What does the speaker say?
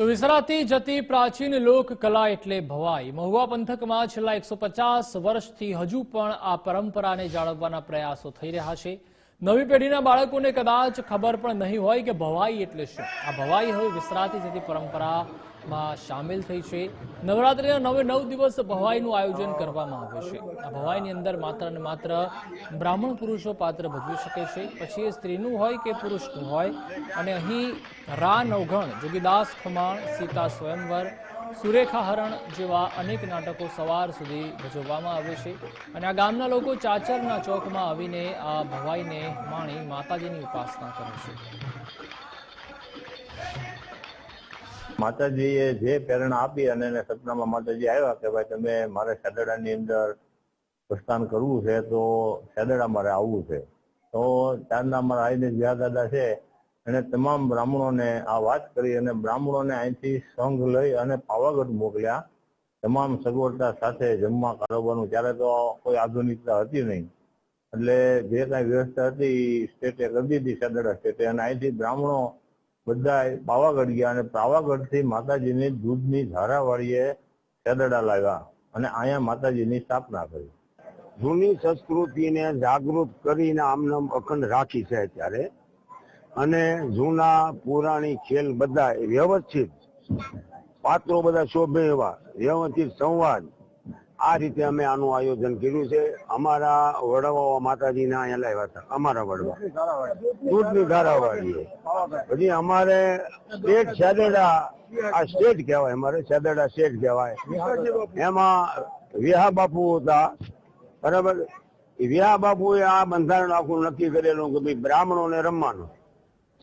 તો વિસરાતી જતી પ્રાચીન લોક કલા એટલે ભવાઈ. મહુવા પંથકમાં છેલ્લા એકસો વર્ષથી હજુ પણ આ પરંપરાને જાળવવાના પ્રયાસો થઈ રહ્યા છે. નવી પેઢીના બાળકોને કદાચ ખબર પણ નહીં હોય કે ભવાઈ એટલે શું? આ ભવાઈ હવે વિસરાતી જતી પરંપરામાં સામેલ થઈ છે. નવરાત્રિના નવે નવ દિવસ ભવાઈનું આયોજન કરવામાં આવે છે. આ ભવાઈની અંદર માત્ર ને માત્ર બ્રાહ્મણ પુરુષો પાત્ર ભજવી શકે છે. પછી એ સ્ત્રીનું હોય કે પુરુષનું હોય. અને અહીં રા નવઘણ જોગીદાસ ખમાણ, સીતા સ્વયંવર સુરેખા હરણ જેવા અનેક નાટકો સવાર સુધી ભજવવામાં આવે છે અને આ ગામના લોકો ચાચરના ચોકમાં આવીને આ ભવાઈને માણી માતાજીની ઉપાસના કરે છે. માતાજીએ જે પ્રેરણા આપી અને એને સપનામાં માતાજી આવ્યા કે ભાઈ તમે મારે સેદડાની અંદર પ્રસ્થાન કરવું છે તો સેદડા મારે આવવું છે. તો ત્યારના મારા આઈને જ્યાં દાદા છે એને તમામ બ્રાહ્મણોને આ વાત કરી અને બ્રાહ્મણોને અહીંથી સંઘ લઈ અને પાવાગઢ મોકલ્યા. તમામ સગવડતા સાથે જમવા કારોબારનું ત્યારે તો કોઈ આધુનિકતા હતી નહીં. એટલે જે કાંઈ વ્યવસ્થા હતી સ્ટેટે કરી દીધી, સદડા સ્ટેટે. અને અહીંથી બ્રાહ્મણો બધા પાવાગઢ ગયા અને પાવાગઢથી માતાજીની દૂધની ધારાવાળીએ સદડા લાવ્યા અને અહીંયા માતાજીની સ્થાપના કરી. જૂની સંસ્કૃતિને જાગૃત કરીને આમને અખંડ રાખી છે અત્યારે. અને જૂના, પુરાણી ખેલ બધા વ્યવસ્થિત. પાત્રો બધા શોભે એવા, વ્યવસ્થિત સંવાદ. આ રીતે અમે આનું આયોજન કર્યું છે. અમારા વડવાઓ માતાજીને અહીંયા લાવ્યા હતા. અમારા વડવા. દૂધની ધારાવાળી પછી અમારે સ્ટેટ સેદેડા આ સ્ટેટ કહેવાય અમારે સેદેડા સ્ટેટ કહેવાય. એમાં વિહા બાપુ હતા. બરાબર? વિહા બાપુએ આ બંધારણ આખું નક્કી કરેલું કે ભાઈ બ્રાહ્મણોને રમવાનું.